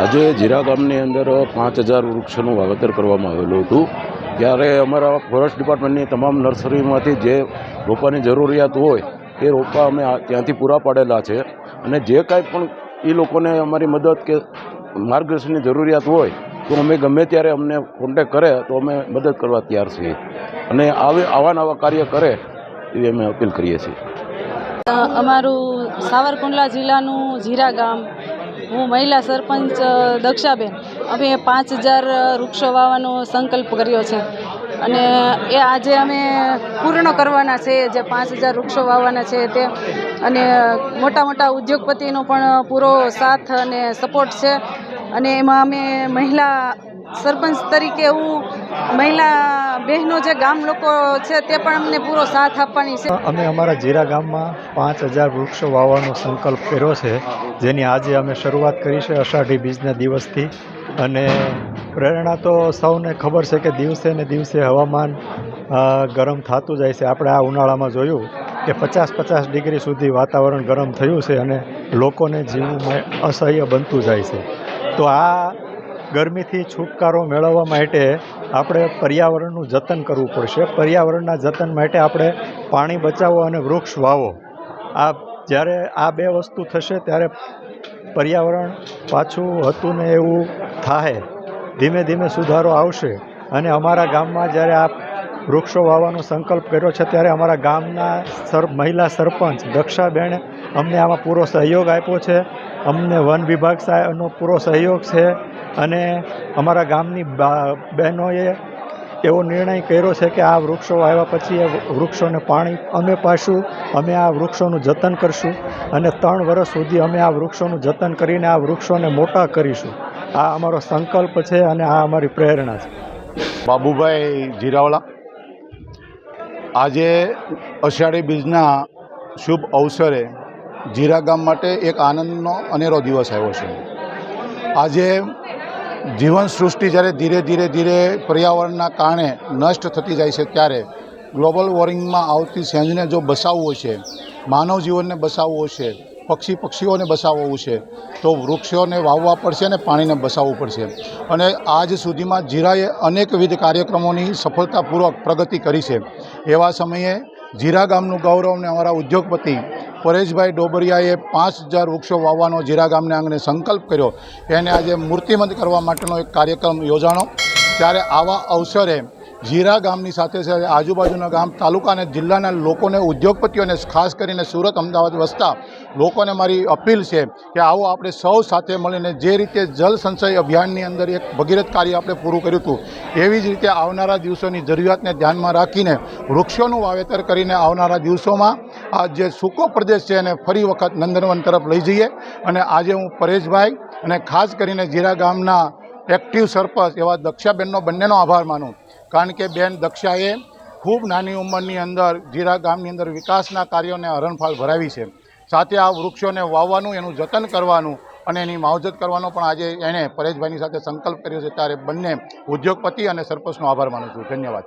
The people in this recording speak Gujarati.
આજે જીરા ગામની અંદર પાંચ હજાર વૃક્ષોનું વાવેતર કરવામાં આવેલું હતું. ત્યારે અમારા ફોરેસ્ટ ડિપાર્ટમેન્ટની તમામ નર્સરીમાંથી જે રોપાની જરૂરિયાત હોય, એ રોપા અમે ત્યાંથી પૂરા પાડેલા છે. અને જે કાંઈ પણ એ લોકોને અમારી મદદ કે માર્ગદર્શનની જરૂરિયાત હોય, તો અમે ગમે ત્યારે અમને કોન્ટેક કરે, તો અમે મદદ કરવા તૈયાર છીએ. અને આવે, આવા નવા કાર્ય કરે, એવી અમે અપીલ કરીએ છીએ. અમારું સાવરકુંડલા જિલ્લાનું જીરા ગામ હું મહિલા સરપંચ દક્ષાબેન. અમે પાંચ હજાર વૃક્ષો વાવવાનો સંકલ્પ કર્યો છે. અને એ આજે અમે પૂર્ણ કરવાના છે, જે પાંચ હજાર વૃક્ષો વાવવાના છે તે. અને મોટા મોટા ઉદ્યોગપતિનો પણ પૂરો સાથ અને સપોર્ટ છે. અને એમાં અમે મહિલા સરપંચ તરીકે હું મહિલા બહેનો જે ગામ લોકો છે તે પણ અમને પૂરો સાથ આપવાની છે. અમે અમારા જીરા ગામમાં પાંચ હજાર વૃક્ષો વાવવાનો સંકલ્પ કર્યો છે, જેની આજે અમે શરૂઆત કરી છે અષાઢી બીજના દિવસથી. અને પ્રેરણા તો સૌને ખબર છે કે દિવસે ને દિવસે હવામાન ગરમ થતું જાય છે. આપણે આ ઉનાળામાં જોયું કે પચાસ પચાસ ડિગ્રી સુધી વાતાવરણ ગરમ થયું છે અને લોકોને જીવવું અસહ્ય બનતું જાય છે. તો આ ગરમીથી છુટકારો મેળવવા માટે આપણે પર્યાવરણનું જતન કરવું પડશે. પર્યાવરણના જતન માટે આપણે પાણી બચાવો અને વૃક્ષ વાવો. આ જ્યારે આ બે વસ્તુ થશે ત્યારે પર્યાવરણ પાછું હતું ને એવું થાય ધીમે ધીમે સુધારો આવશે. અને અમારા ગામમાં જ્યારે આ વૃક્ષો વાવવાનો સંકલ્પ કર્યો છે, ત્યારે અમારા ગામના સર, મહિલા સરપંચ દક્ષાબેન અમને આમાં પૂરો સહયોગ આપ્યો છે. અમને વન વિભાગ સાહેબનો પૂરો સહયોગ છે અને અમારા ગામની બહેનોએ એવો નિર્ણય કર્યો છે કે આ વૃક્ષો આવ્યા પછી એ વૃક્ષોને પાણી, અમે પાશું અમે આ વૃક્ષોનું જતન કરશું અને ત્રણ વર્ષ સુધી અમે આ વૃક્ષોનું જતન કરીને આ વૃક્ષોને મોટા કરીશું. આ અમારો સંકલ્પ છે અને આ અમારી પ્રેરણા છે. બાબુભાઈ જીરાવલા, આજે અષાઢી બીજના શુભ અવસરે જીરા ગામ માટે એક આનંદનો અનેરો દિવસ આવ્યો છે. આજે જીવન સૃષ્ટિ જ્યારે ધીરે ધીરે ધીરે પર્યાવરણના કારણે નષ્ટ થતી જાય છે ત્યારે ગ્લોબલ વોર્મિંગમાં આવતી સેંજને જો બચાવવો છે, માનવ જીવનને બસાવવો છે, પક્ષી પક્ષીઓને બચાવવું છે, તો વૃક્ષોને વાવવા પડશે અને પાણીને બચાવવું પડશે. અને આજ સુધીમાં જીરાએ અનેકવિધ કાર્યક્રમોની સફળતાપૂર્વક પ્રગતિ કરી છે. એવા સમયે જીરા ગામનું ગૌરવ અને અમારા ઉદ્યોગપતિ પરેશભાઈ ડોબરિયાએ પાંચ હજાર વૃક્ષો વાવવાનો જીરા ગામને આંગણે સંકલ્પ કર્યો. એને આજે મૂર્તિમંત કરવા માટેનો એક કાર્યક્રમ યોજાણો. ત્યારે આવા અવસરે જીરા ગામની સાથે સાથે આજુબાજુના ગામ, તાલુકા અને જિલ્લાના લોકોને, ઉદ્યોગપતિઓને, ખાસ કરીને સુરત, અમદાવાદ વસતા લોકોને મારી અપીલ છે કે આવો આપણે સૌ સાથે મળીને જે રીતે જલ સંચય અભિયાનની અંદર એક ભગીરથ કાર્ય આપણે પૂરું કર્યું હતું, એવી જ રીતે આવનારા દિવસોની જરૂરિયાતને ધ્યાનમાં રાખીને વૃક્ષોનું વાવેતર કરીને આવનારા દિવસોમાં આ જે સૂકો પ્રદેશ છે એને ફરી વખત નંદનવન તરફ લઈ જઈએ. અને આજે હું પરેશભાઈ અને ખાસ કરીને જીરા ગામના એક્ટિવ સરપંચ એવા દક્ષાબેનનો બંનેનો આભાર માનું. કારણ કે બેન દક્ષાએ ખૂબ નાની ઉંમરની અંદર જીરા ગામની અંદર વિકાસના કાર્યોને હરણફાળ ભરાવી છે. સાથે આ વૃક્ષોને વાવવાનું, એનું જતન કરવાનું અને એની માવજત કરવાનો પણ આજે એણે પરેશભાઈની સાથે સંકલ્પ કર્યો છે. ત્યારે બંને ઉદ્યોગપતિ અને સરપંચનો આભાર માનું છું. ધન્યવાદ.